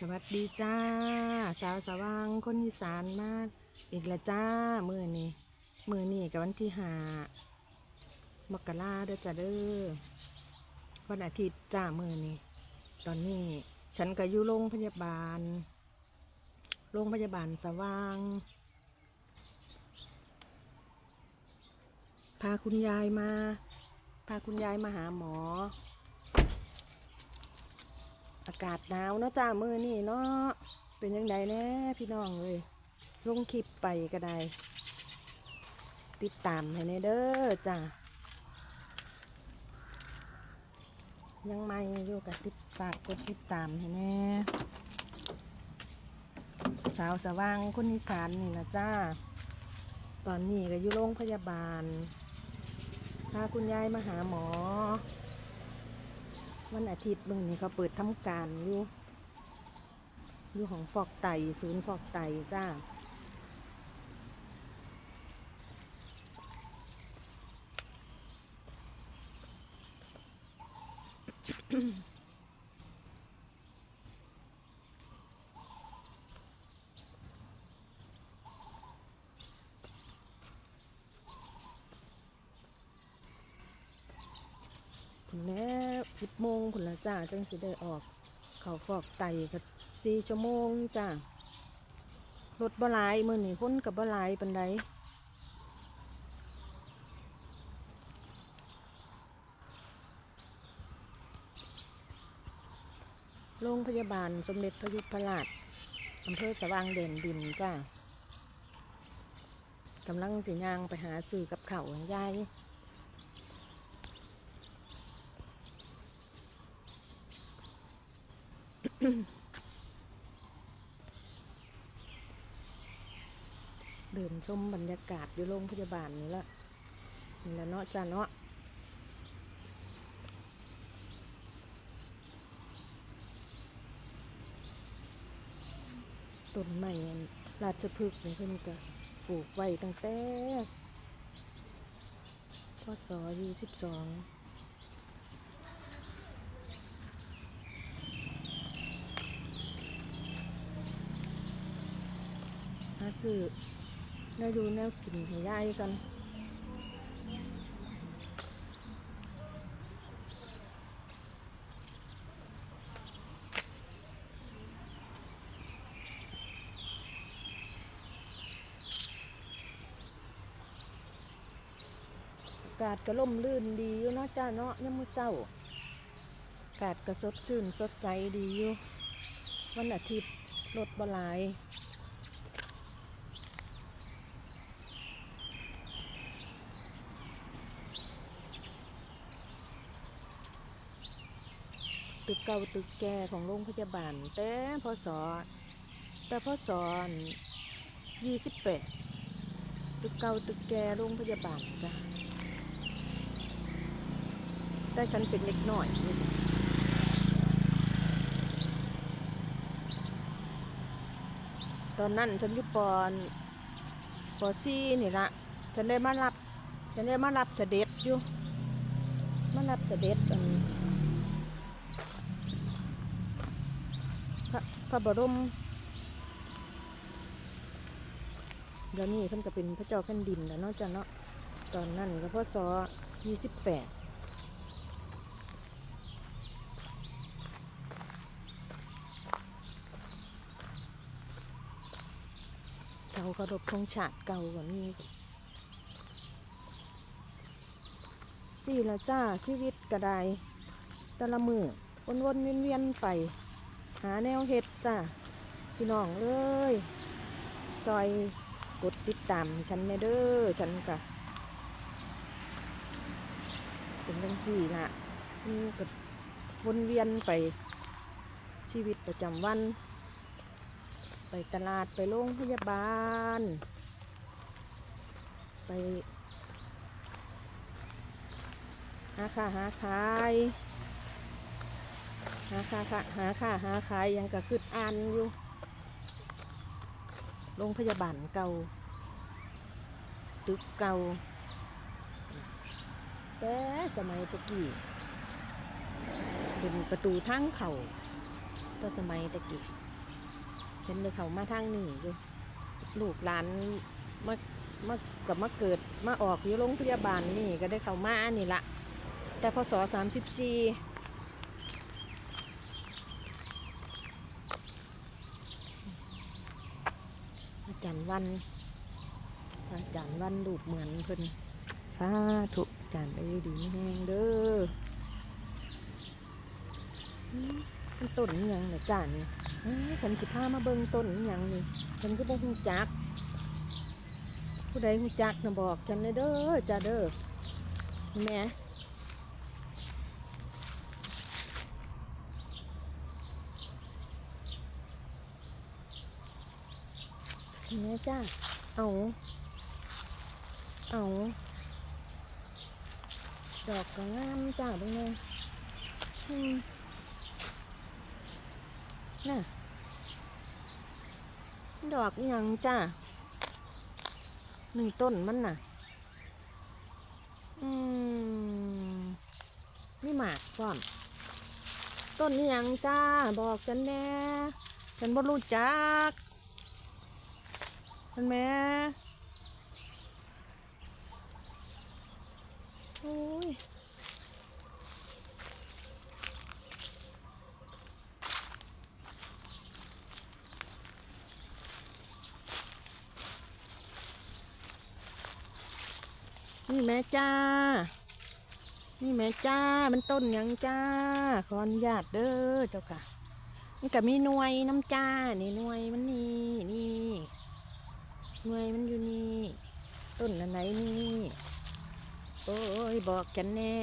สวัสดีจ้า สาวสว่างคนอีสานมาอีกละจ้ามือนี้มือนี้กับวันที่หามกราเด้อจ้าเด้อวันอาทิตย์จ้ามือนี้ตอนนี้ฉันก็อยู่โรงพยาบาล โรงพยาบาลสว่าง พาคุณยายมา พาคุณยายมาหาหมอ อากาศหนาวเนาะจ้ามือนี่เนาะเป็นยังไงแน่พี่น้องเลยลงคลิปไปก็ได้ ติดตามให้แน่เด้อจ้ายังไม่อยู่กับติดฝากกดติดตามให้แน่สาวสว่างคนอีสานนี่ละจ้า ตอนนี้ก็อยู่โรงพยาบาลพาคุณยายมาหาหมอ วันอาทิตย์เบิ่งนี้เขาเปิดทำการอยู่อยู่ของฟอกไตศูนย์ฟอกไตจ้าอืมนแล้วสิบ โมงผุนละจ้าจังสิได้ออก เขาฟอกไตก็สี่ชั่วโมงจ้ารถบ่หลายมือนี่คนกับบ่หลายปันใดโรงพยาบาลสมเด็จพระยุพราชอำเภอสว่างเด่นดินจ้ากำลังสิย่างไปหาซื้อกับเขาให้ยาย เดินชมบรรยากาศอยู่โรงพยาบาลนี่ละนี่ละเนาะจ้าเนาะต้นใหม่ราชพฤกษ์นี่เพิ่นก็ปลูกไว้ตั้งแต่พศ22าซื้อแนวดูแนวกินให้ยายกันอากาศก็ล่มลื่นดีอยู่เนาะจ้าเนาะยามมื้อเช้าอากาศก็สดชื่นสดใสดีอยู่ วันอาทิตย์รถบ่หลาย ตึกเก่าตึกแก่ของโรงพยาบาล แต่พศแต่พศยี่สิบแปดตึกเก่าตึกแก่โรงพยาบาลจ้ะแต่ฉันเป็นเล็กหน้อยตอนนั้นฉันอยู่ปอนปอซี่นี่ละฉันได้มารับ ฉันได้มารับเสด็จอยู่มารับเสด็จอัน พระบรมเดี๋ยวนี้เพิ่นก็เป็นพระเจ้าแผ่นดินแล้วเนาะจ้ะเนาะตอนนั้นก็พศยี่สิบแปดเสาเคารพธงชาติเก่ากว่านี้สี่ละจ้าชีวิตก็ไดแต่ละมือวนๆเวียนเวียนๆไป หาแนวเห็ดจ้าพี่น้องเอ้ยซอยกดติดตามฉันแน่เด้อฉันกะเป็นจังสี่ละนี่ก็วนเวียนไปชีวิตประจำวัน ไปตลาดไปโรงพยาบาล ไปหาค่าหาขาย หาค่าค่ะหาค่าหาขายยังก็คืออ่านอยู่โรงพยาบาลเก่า ตึกเก่า แต่สมัยตะกี้เป็นประตูทางเขาตอนสมัยตะกี้ฉันเลยเขามาทางนี้อยู่ลูกหลานมามากับมาเกิดมาออกอยู่โรงพยาบาลนี่ก็ได้เขามาอันนี่ละแต่พศสามสิบสี่ จารย์วันอาจารย์วันรูเหมือนเพิ่นสาธุอาจารย์ไปดีแห้งเด้อมันต้นยังเหรอจ้านี่ฉันสิพามาเบิ่งต้นยังนี่ ฉันก็บ่ฮู้จัก ผู้ใดฮู้จักนะบอกฉันเลยเด้อจ้าเด้อแม่ แหม่จ้าเอาเอาดอกก็งามจ้าเป็นไงอืมน่ะ ดอกอหยังจ้าหนึ่งต้นมันน่ะ อืมนี่หมากก่อน ต้นนี่ยังจ้า บอกฉันแน่ ฉันบ่รู้จัก มันแม่โอ้ยนี่แม่จ้า นี่แม่จ้า มันต้นยังจ้า ขออนุญาตเด้อเจ้าค่ะ มันก็มีหน่วยน้ำจ้า นี่หน่วยมันนี่นี่ หน่วยมันอยู่นี่ ต้นอันไหนนี่โอ้ยบอกกันแน่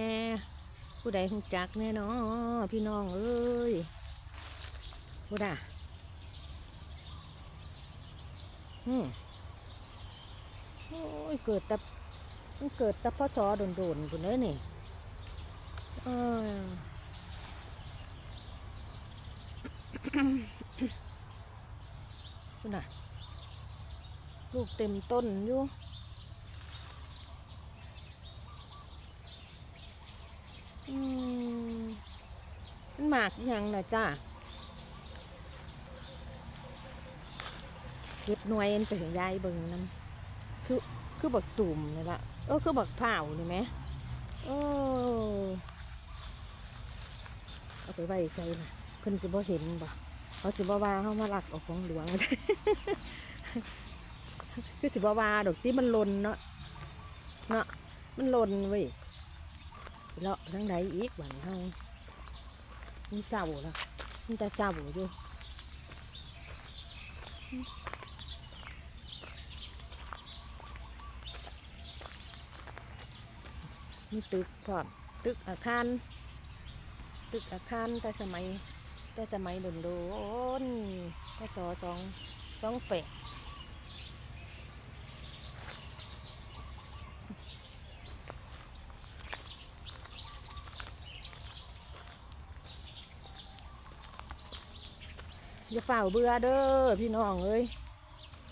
ผู้ใดหูจักแน่นอพี่น้องเอ้ยผู้ใดอืมโอ้ยเกิดแต่มันเกิดแต่พ่อชอโดนๆคนนี้นี่เออคุณน่ะ ลูกเต็มต้นอยู่อืมมันหมากยังนะจ้าเก็บหน่วยมันไปถึงยายเบิงน้ำคือคือบักตุ่มนี่ละเออคือบักเผาวนี่ไหมโอ้เอาไปไว้ใส่นะเพิ่นสิบ่เห็นบ่เขาสิบ่ว่าเฮามาลักเอาของหลวง คือสิบว่าดอกที่มันหลนเนาะเนาะมันหลนเว้ยเลาะทั้งใดอีกบัดนี้เฮามันเศร้าละมันแต่เศร้าอยู่มีตึกพร้อมตึกอาคารตึกอาคารแต่สมัยแต่สมัยโดนโดนพศสองสองแปด ฝ่าเบื่อเด้อพี่น้องเอ้ย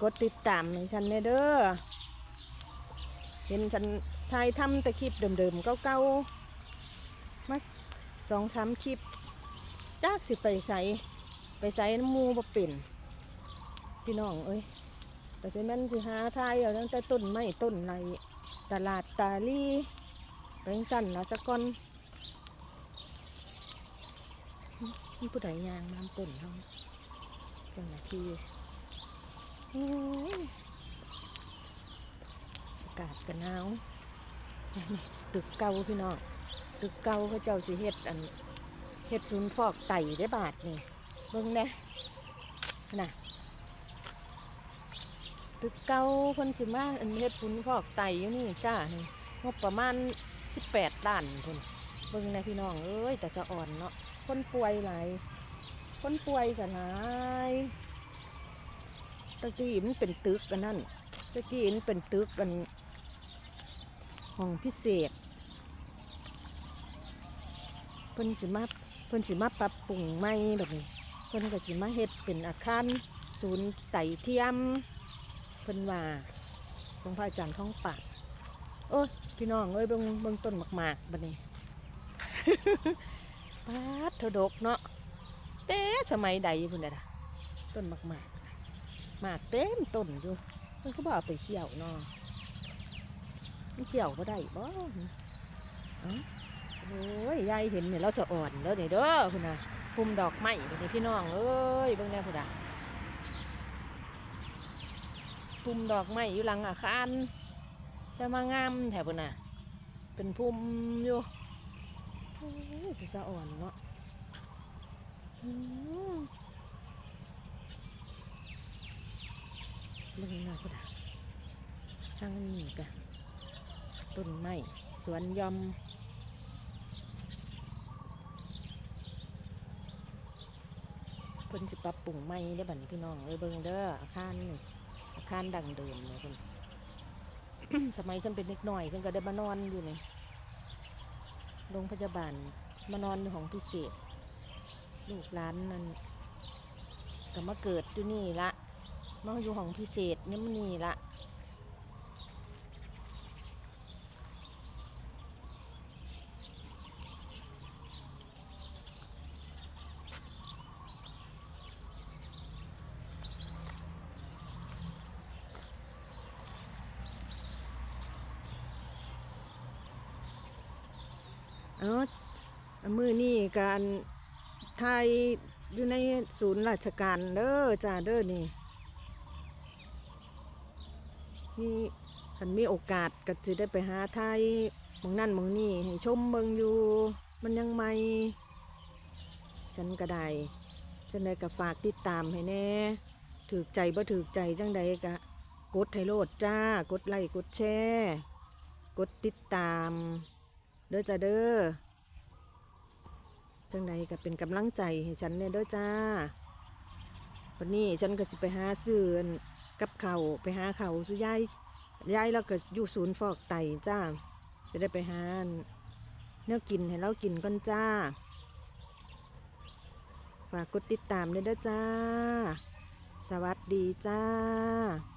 กดติดตามให้ฉันเนเด้อเห็นฉันถ่ายทำแต่คลิปเดิมๆเก่าๆมาสองสามคลิปจากสิไปใส่ไปใส่น้ำมูบ่เป็นพี่น้องเอ้ยแต่ฉะนั้นสิหาทายเอาตั้งแต่ต้นไม้ต้นไรตลาดตาลีแปลงสั้นละสะก่อนมีผู้ใดยางน้ำต้นเขา จังหน้าที่อื้ออากาศกันหนาวนี่ตึกเก่าพี่น้องตึกเก่าเขาเจ้าสิเฮ็ดอันเฮ็ดศูนย์ฟอกไตได้บาทนี่เบิ่งเด้น่ะตึกเก่าเพิ่นสิมาอันเฮ็ดศูนย์ฟอกไตอยู่นี่จ้านี่งบประมาณ 18ล้านพุ่นเบิ่งนะพี่น้องเอ้ยแต่จะอ่อนเนาะคนป่วยหลาย คนป่วยกันหายตะกี้มันเป็นตึกกันนั่นตะกี้นี่เป็นตึกกันห้องพิเศษเพิ่นสิมาเพิ่นสิมาปรับปรุงใหม่แบบนี้เพิ่นก็สิมาเฮ็ดเป็นอาคารศูนย์ไต่เทียมเพิ่นว่าของพระอาจารย์ท้องปัดโอ้ยพี่น้องเอ้ยเบิ่งเบิ่งต้นหมากๆบัดนี้ปาดเถดกเนาะ แต่สมัยใดพุ่นน่ะล่ะต้นมากๆหมากเต็มต้นอยู่มันก็บอกไปเขี่ยวเนาะมันเขี่ยวก็ได้บ่อ้าโอ้ยยายเห็นเนี่ยเราสะอ่อนแล้วเนี่ยเด้อคุณน่ะปุ่มดอกไม้เดี๋ยวนี้พี่น้องเอ้ยเบิ่งแน่พุ่นน่ะปุ่มดอกไม้อยู่หลังอาคารจะมางามแถวพุ่นน่ะเป็นพุ่มอยู่โอ้ยจะสะอ่อนเนาะ มเบิ่งหน้าก็ได้ทางนี้กะต้นไม้สวนยอมเพิ่นสิปรับปรุงใหม่ได้บัดนี้พี่น้องเอ้ยเบิ่งเด้ออาคารนี่อาคารดังเดิมเลยเพิ่นสมัยฉันเป็นเด็กน้อยฉันก็ได้มานอนอยู่นี่โรงพยาบาลมานอนอยู่ของพิเศษ ลูกหลานนั่นก็มาเกิดอยู่นี่ละมาอยู่ห้องพิเศษนี่มันนี่ละเอามือนี่การ ไทยอยู่ในศูนย์ราชการเด้อจ้าเด้อนี่มีคันมีโอกาสก็จะได้ไปหาไทยหมองนั่นหมองนี่ให้ชมเมืองอยู่ มันยังใหม่ฉันก็ได้จังใดก็ฝากติดตามให้แน่ถือใจบ่ถือใจจังใดก็กดให้โลดจ้า กดไลค์กดแชร์ กดติดตาม เด้อจ้าเด้อ จังใดก็เป็นกำลังใจให้ฉันเนี่ยด้อจ้า วันนี้ฉันก็สิไปหาซื้อกับเขาไปหาเขาสุยายยายแล้วก็อยู่ศูนย์ฟอกไตจ้า จะได้ไปหาเนื้อกินให้เรากินก่อนจ้า ฝากกดติดตามด้วยด้อจ้า สวัสดีจ้า